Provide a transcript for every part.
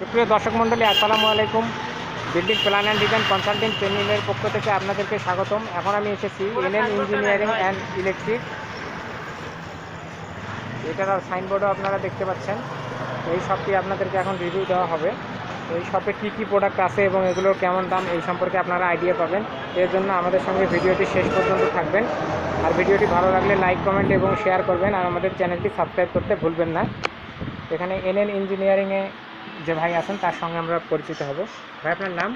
সুপ্রিয় দর্শক মণ্ডলী আসসালামু আলাইকুম। Building plan and design consulting ট্রেনিংয়ের পক্ষ থেকে আপনাদেরকে স্বাগতম। এখন আমি এসেছি এনএন ইঞ্জিনিয়ারিং অ্যান্ড ইলেকট্রিক। এটার সাইনবোর্ডও আপনারা দেখতে পাচ্ছেন। এই শপটি আপনাদেরকে এখন রিভিউ দেওয়া হবে। এই শপে কী কী প্রোডাক্ট আছে এবং এগুলোর কেমন দাম এই সম্পর্কে আপনারা আইডিয়া পাবেন। এর জন্য আমাদের সঙ্গে ভিডিওটি শেষ পর্যন্ত থাকবেন। আর ভিডিওটি ভালো লাগলে লাইক কমেন্ট এবং শেয়ার করবেন। আর আমাদের চ্যানেলটি সাবস্ক্রাইব করতে ভুলবেন না। এখানে এনএন ইঞ্জিনিয়ারিংয়ে যে ভাই আছেন তার সঙ্গে আমরা পরিচিত হব। ভাই আপনার নাম?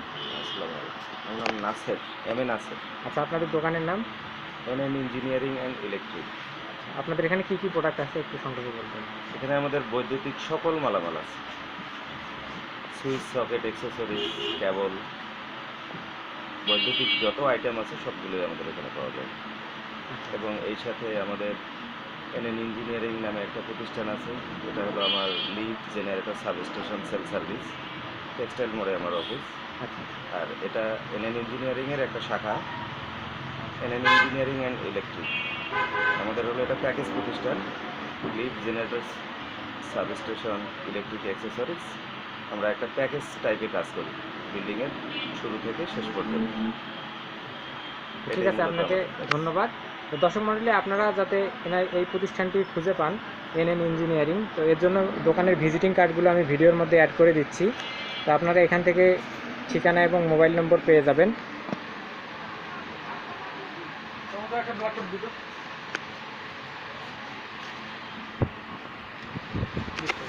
আমার নাম নাসের এম এ নাসের। আচ্ছা আপনাদের দোকানের নাম? M N engineering and electric আপনাদের এখানে কী কী প্রোডাক্ট আছে একটু সংক্ষেপে বলবেন? এখানে আমাদের বৈদ্যুতিক সকল মালামাল আছে। সুইচ সকেট অ্যাক্সেসরিজ কেবল বৈদ্যুতিক যত আইটেম আছে সবগুলোই আমাদের এখানে পাওয়া যায়। এবং এই সাথে আমাদের এন এন ইঞ্জিনিয়ারিং নামে একটা প্রতিষ্ঠান আছে এটা হলো আমার lead generator substation cell service textile মোড়ে আমার অফিস আচ্ছা। আর এটা এন এনএন ইঞ্জিনিয়ারিংয়ের একটা শাখা। N NN engineering and electric আমাদের হলো এটা প্যাকেজ প্রতিষ্ঠান। Lead generator substation electric accessories আমরা একটা প্যাকেজ টাইপে কাজ করি বিল্ডিংয়ের শুরু থেকে শেষ পর্যন্ত। ঠিক আছে আপনাকে ধন্যবাদ। তো দর্শক মণ্ডলী আপনারা যাতে এনার এই প্রতিষ্ঠানটি খুঁজে পান এনএন ইঞ্জিনিয়ারিং, তো এর জন্য দোকানের ভিজিটিং কার্ডগুলো আমি ভিডিওর মধ্যে অ্যাড করে দিচ্ছি। তো আপনারা এখান থেকে ঠিকানা এবং মোবাইল নম্বর পেয়ে যাবেন।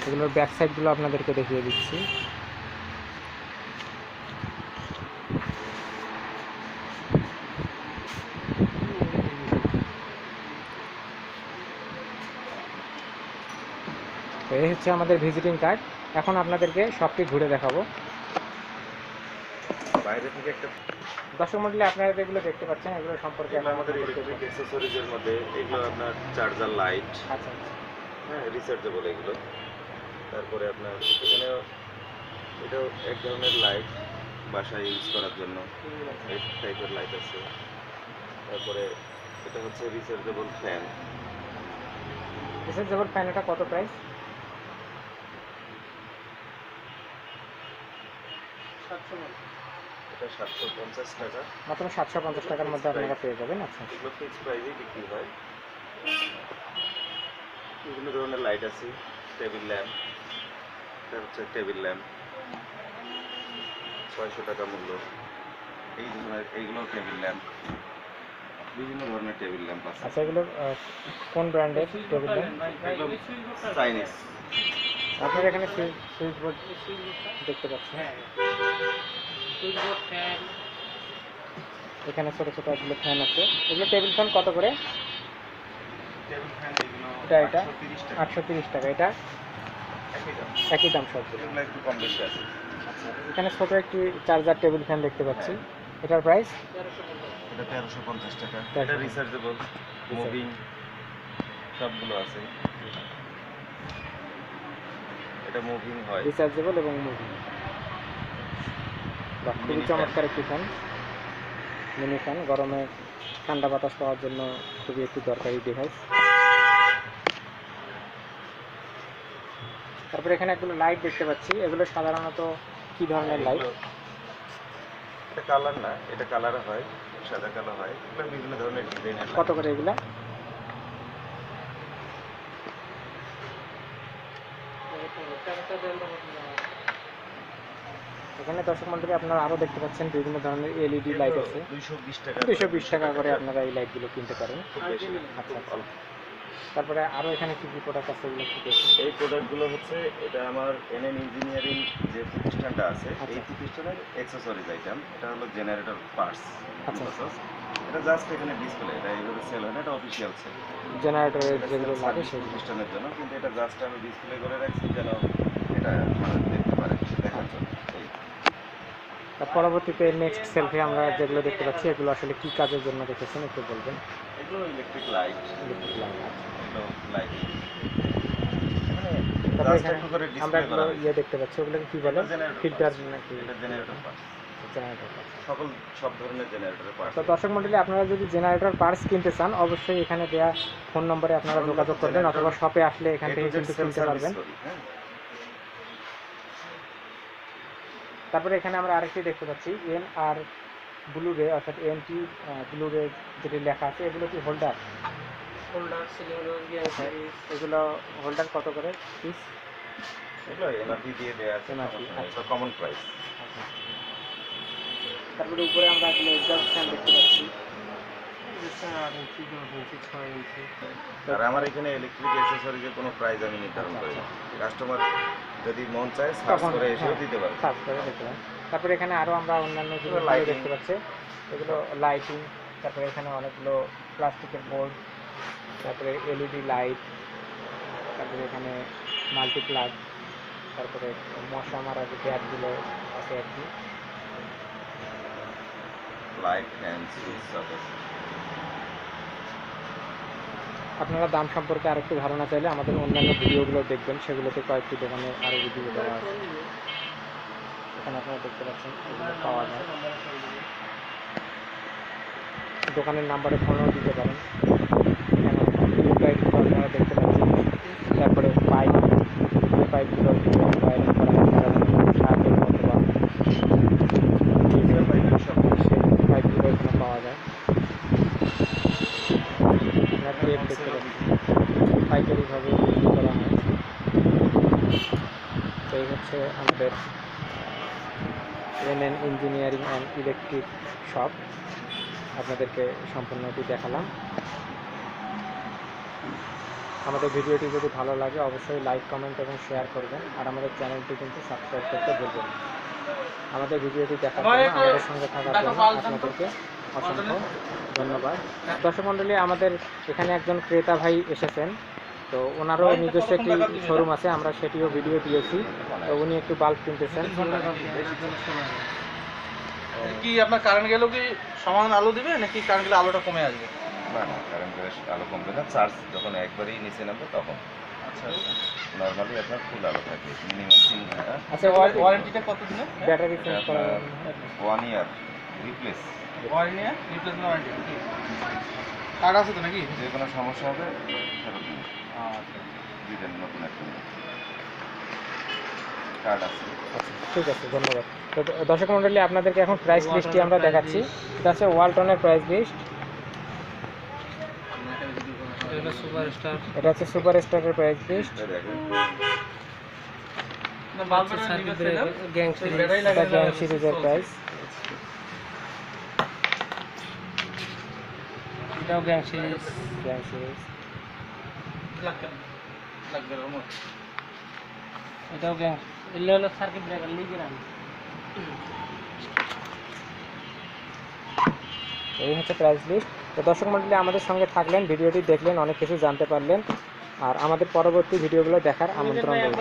এগুলোর ব্যাক সাইডগুলো আপনাদেরকে দেখিয়ে দিচ্ছি। এই হচ্ছে আমাদের ভিজিটিং কার্ড এখন আপনাদেরকে সবটি ঘুরে দেখাবো। বাইরে থেকে একটা দর্শক মন্ডলী আপনারা যেগুলো দেখতে পাচ্ছেন এগুলো সম্পর্কে এগুলো আমাদের ইলেকট্রিক। অ্যাক্সেসরিজের মধ্যে এগুলো আপনার চার্জার লাইট আচ্ছা আচ্ছা। হ্যাঁ রিচার্জেবল এগুলো। তারপরে আপনার এখানে এটাও এক ধরনের লাইট বাসায় ইউজ করার জন্য এই টাইপের লাইট আছে। তারপরে এটা হচ্ছে রিচার্জেবল ফ্যান জবর ফ্যান এটা কত প্রাইস এটা সাতশো পঞ্চাশ টাকা। মাত্র সাতশো পঞ্চাশ টাকার মধ্যে আপনারা পেয়ে যাবেন আচ্ছা। এগুলো ফিক্স প্রাইসেই বিক্রি হয়। বিভিন্ন ধরনের লাইট আছে টেবিল ল্যাম্প এটা হচ্ছে টেবিল ল্যাম্প ছয়শো টাকা মূল্য। এই ধরনের এইগুলো টেবিল ল্যাম্প বিভিন্ন ধরনের টেবিল ল্যাম্প আছে। আচ্ছা এগুলো কোন ব্র্যান্ডের টেবিল এগুলো চাইনিজ আপনারা এখানে সুইচ বোর্ড দেখতে পাচ্ছেন? এখানে ছোট ছোট এগুলো ফ্যান আছে। এগুলো টেবিল ফ্যান কত করে? ফ্যান এটা এটা? 830 টাকা। আটশো তিরিশ টাকা। এটা? একই দাম। এগুলো একটু কম বেশি আছে। আচ্ছা এখানে ছোট একটি চার্জার টেবিল ফ্যান দেখতে পাচ্ছি। এটার প্রাইস? এটা তেরোশো পঞ্চাশ টাকা। এটা রিচার্জেবল মুভিং সবগুলো আছে। এটা মুভিং হয়। রিচার্জেবল এবং মুভি খুবই চমৎকার একটি ফ্যান মিনি ফ্যান গরমে ঠান্ডা বাতাস পাওয়ার জন্য খুবই একটি দরকারি ডিভাইস তারপরে এখানে এগুলো লাইট দেখতে পাচ্ছি। এগুলো সাধারণত কি ধরনের লাইট এটা কালার না এটা কালার হয় সাদা কালার হয়। এগুলো বিভিন্ন ধরনের ডিজাইনের কত করে এগুলা? এখানে দর্শক মন্ডলী আপনারা আরও দেখতে পাচ্ছেন বিভিন্ন ধরনের এলইডি লাইট আছে দুইশো বিশ টাকা দুশো বিশ টাকা করে আপনারা এই লাইটগুলো কিনতে পারেন আচ্ছা, আচ্ছা। তারপরে আরও এখানে কী কী প্রোডাক্ট আছে এগুলো এই প্রোডাক্টগুলো হচ্ছে এটা আমার এনএন ইঞ্জিনিয়ারিং যে প্রতিষ্ঠানটা আছে এই আচ্ছা। প্রতিষ্ঠানের অ্যাক্সেসরিজ আইটেম এটা হলো জেনারেটর পার্টস আচ্ছা। এটা জাস্ট এখানে ডিসপ্লে এটা এইভাবে সেল হয় না এটা অফিসিয়াল সেল জেনারেটরের যেগুলো লাগে সেগুলো। প্রতিষ্ঠানের জন্য কিন্তু এটা জাস্ট আমি ডিসপ্লে করে রাখছি যেন এটা দেখতে পারে দেখার জন্য। পরবর্তীতে নেক্সট সেলফি আমরা যেগুলো দেখতে পাচ্ছি এগুলো আসলে কী কাজের জন্য রেখেছেন একটু বলবেন? এগুলো ইলেকট্রিক লাইট ইলেকট্রিক লাইট আমরা এগুলো ইয়ে দেখতে পাচ্ছি ওগুলোকে কী বলে? ফিল্টার নাকি? এটা জেনারেটর জেনারেটর সকল সব ধরনের তো দর্শক মন্ডলী আপনারা যদি জেনারেটর পার্টস কিনতে চান অবশ্যই এখানে দেওয়া ফোন নম্বরে আপনারা যোগাযোগ করবেন অথবা শপে আসলে এখান থেকে কিন্তু কিনতে পারবেন। হ্যাঁ। তারপরে এখানে আমরা আরেকটি দেখতে পাচ্ছি এন আর ব্লু রে অর্থাৎ এন টি ব্লু রে যেটি লেখা আছে এগুলো কি হোল্ডার হোল্ডার এগুলো হোল্ডার কত করে? পিস এগুলো এমআরপি দিয়ে দেওয়া আছে আচ্ছা। কমন প্রাইস তারপরে উপরে আমরা এগুলো এক্সাস্ট ফ্যান দেখতে পাচ্ছি। আর আমার এখানে ইলেকট্রিক অ্যাক্সেসরিজের কোনো প্রাইস আমি নির্ধারণ করি কাস্টমার যদি মন চায় সার্চ করে এসেও হ্যাঁ। দিতে পারে। সার্চ করে দেখতে পারেন। তারপরে এখানে আরও আমরা অন্যান্য এগুলো জিনিসগুলো দেখতে পাচ্ছি এগুলো লাইটিং তারপরে এখানে অনেকগুলো প্লাস্টিকের বোর্ড তারপরে এলইডি লাইট তারপরে এখানে মাল্টি প্লাগ তারপরে মশা মারা যে ব্যাটগুলো আছে আর কি। আপনারা দাম সম্পর্কে আরেকটু ধারণা চাইলে আমাদের অন্যান্য ভিডিওগুলো দেখবেন, সেগুলোতে কয়েকটি দোকানে আরও ভিডিও দেওয়া আছে। এখানে আপনারা দেখতে পাচ্ছেন, এগুলো পাওয়া যায়। দোকানের নাম্বারে ফোনও দিতে পারেন। দেখতে পাচ্ছেন। তারপরে পাইপ পাইপগুলো ওয়ারিং করা হয় তারা সাহায্য অথবা এগুলো পাইকারি shop। সেই পাইপগুলো এখানে পাওয়া যায় আপনারা টেপ দেখতে পাচ্ছেন পাইকারিভাবে বিক্রি করা হয় তো এই হচ্ছে আমাদের N N engineering and electric shop আপনাদেরকে সম্পূর্ণটি দেখালাম। আমাদের ভিডিওটি যদি ভালো লাগে অবশ্যই লাইক কমেন্ট এবং শেয়ার করবেন। আর আমাদের চ্যানেলটি কিন্তু সাবস্ক্রাইব করতে ভুলবেন আমাদের ভিডিওটি দেখার জন্য আমাদের সঙ্গে থাকার জন্য আপনাদেরকে অসংখ্য ধন্যবাদ। দর্শক মণ্ডলী আমাদের এখানে একজন ক্রেতা ভাই এসেছেন। তো ওনারও নিজস্ব একটি শোরুম আছে আমরা সেটিও ভিডিও দিয়েছি। তো উনি একটু বাল্ব কিনতেছেন। কি আপনার কারেন্ট গেলেও কি সমান আলো দিবে নাকি কারেন্ট গেলে আলোটা কমে আসবে? না না কারেন্ট করে আলো কমবে না। চার্জ যখন একবারই নিচে নামবে তখন। আচ্ছা নর্মালি আপনার ফুল আলো থাকে মিনিমাম তিন ঘণ্টা। আচ্ছা ওয়ারেন্টিটা কত ব্যাটারি চেঞ্জ করা one year replace replacement warranty card আছে তো নাকি? যে কোনো সমস্যা হবে ফেরত আচ্ছা দিবেন নতুন একটা কার্ড আছে। আচ্ছা, ঠিক আছে ধন্যবাদ। তো দর্শক মণ্ডলী আপনাদেরকে এখন প্রাইস লিস্টটি আমরা দেখাচ্ছি। এটা হচ্ছে ওয়ালটনের প্রাইস লিস্ট এটা হচ্ছে সুপার স্টারের প্রাইস লিস্ট গ্যাং সিরিজের প্রাইস এটাও গ্যাং সিরিজ গ্যাং সিরিজ লাগবে লাগবে আমার এটাও গ্যাং এগুলো হলো সার্কিট ব্রেকার লিগের আমি এই হচ্ছে প্রাইস লিস্ট তো দর্শক মন্ডলী আমাদের সঙ্গে থাকলেন ভিডিওটি দেখলেন অনেক কিছু জানতে পারলেন। আর আমাদের পরবর্তী ভিডিওগুলো দেখার আমন্ত্রণ রইল।